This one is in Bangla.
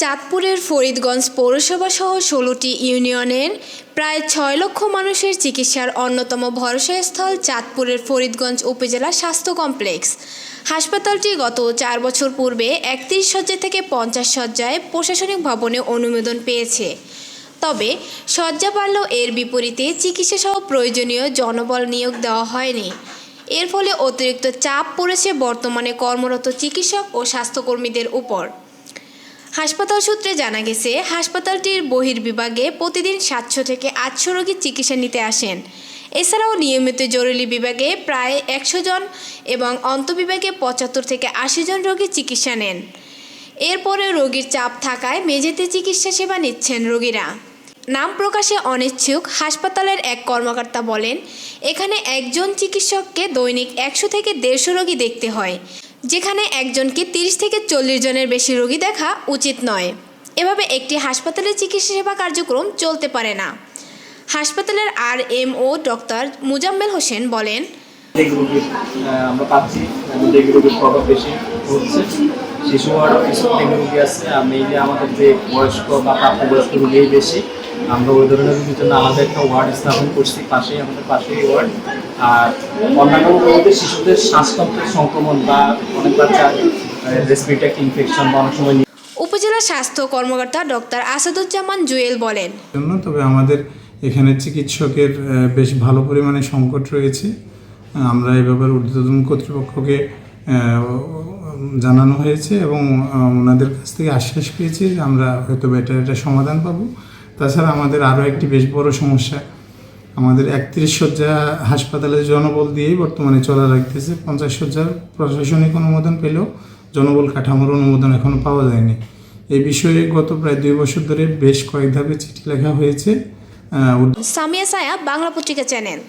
চাঁদপুরের ফরিদগঞ্জ পৌরসভা সহ ষোলোটি ইউনিয়নের প্রায় ছয় লক্ষ মানুষের চিকিৎসার অন্যতম ভরসাস্থল চাঁদপুরের ফরিদগঞ্জ উপজেলা স্বাস্থ্য কমপ্লেক্স। হাসপাতালটি গত চার বছর পূর্বে একত্রিশ শয্যা থেকে পঞ্চাশ শয্যায় প্রশাসনিক ভবনে অনুমোদন পেয়েছে। তবে শয্যা বাড়লেও এর বিপরীতে চিকিৎসা সহ প্রয়োজনীয় জনবল নিয়োগ দেওয়া হয়নি। এর ফলে অতিরিক্ত চাপ পড়েছে বর্তমানে কর্মরত চিকিৎসক ও স্বাস্থ্যকর্মীদের উপর। হাসপাতাল সূত্রে জানা গেছে, হাসপাতালটির বহির্বিভাগে প্রতিদিন সাতশো থেকে আটশো রোগী চিকিৎসা নিতে আসেন। এছাড়াও নিয়মিত জরুরি বিভাগে প্রায় একশো জন এবং অন্তবিভাগে পঁচাত্তর থেকে আশি জন রোগী চিকিৎসা নেন। এরপরে রোগীর চাপ থাকায় মেঝেতে চিকিৎসা সেবা নিচ্ছেন রোগীরা। নাম প্রকাশে অনিচ্ছুক হাসপাতালের এক কর্মকর্তা বলেন, এখানে একজন চিকিৎসককে দৈনিক একশো থেকে দেড়শো রোগী দেখতে হয়। যেখানে একজনকে তিরিশ থেকে চল্লিশ জনের বেশি রোগী দেখা উচিত নয়। এভাবে একটি হাসপাতালে চিকিৎসা সেবা কার্যক্রম চলতে পারে না। হাসপাতালের R M O doctor Mujammel Hossain বলেন আমরা পাচ্ছি বেশি হচ্ছে। শিশু ওয়ার্ড ডেঙ্গু রোগী আছে আর মেইনলি আমাদের যে বয়স্ক বা প্রাপ্তবয়স্ক রোগীই বেশি। আমরা ওই ধরনের রোগীর জন্য আমাদের একটা ওয়ার্ড স্থাপন করছি পাশেই আমাদের পাশেই ওয়ার্ড আর অন্যান্য রোগীদের শিশুদের শ্বাসতন্ত্রের সংক্রমণ বা অনেক বাচ্চা রেসপিরেটরি ইনফেকশন বা অনেক সময় উপজেলা স্বাস্থ্য কর্মকর্তা ডক্টর আসাদুজ্জামান জুয়েল বলেন। জন্য তবে আমাদের এখানে চিকিৎসকের বেশ ভালো পরিমাণে সংকট রয়েছে। আমরা এই ব্যাপারে ঊর্ধ্বতন কর্তৃপক্ষকে জানানো হয়েছে এবং ওনাদের কাছ থেকে আশ্বাস পেয়েছি যে আমরা হয়তো এটার একটা সমাধান পাবো। তাছাড়া আমাদের আরও একটি বেশ বড় সমস্যা, আমাদের একত্রিশ শয্যা হাসপাতালের জনবল দিয়েই বর্তমানে চলা লাগতেছে। পঞ্চাশ শয্যার প্রশাসনিক অনুমোদন পেলেও জনবল কাঠামোর অনুমোদন এখনও পাওয়া যায়নি। এই বিষয়ে গত প্রায় দুই বছর ধরে বেশ কয়েক ধাপে চিঠি লেখা হয়েছে। সামিয়া সায়া, বাংলা পত্রিকা চ্যানেল।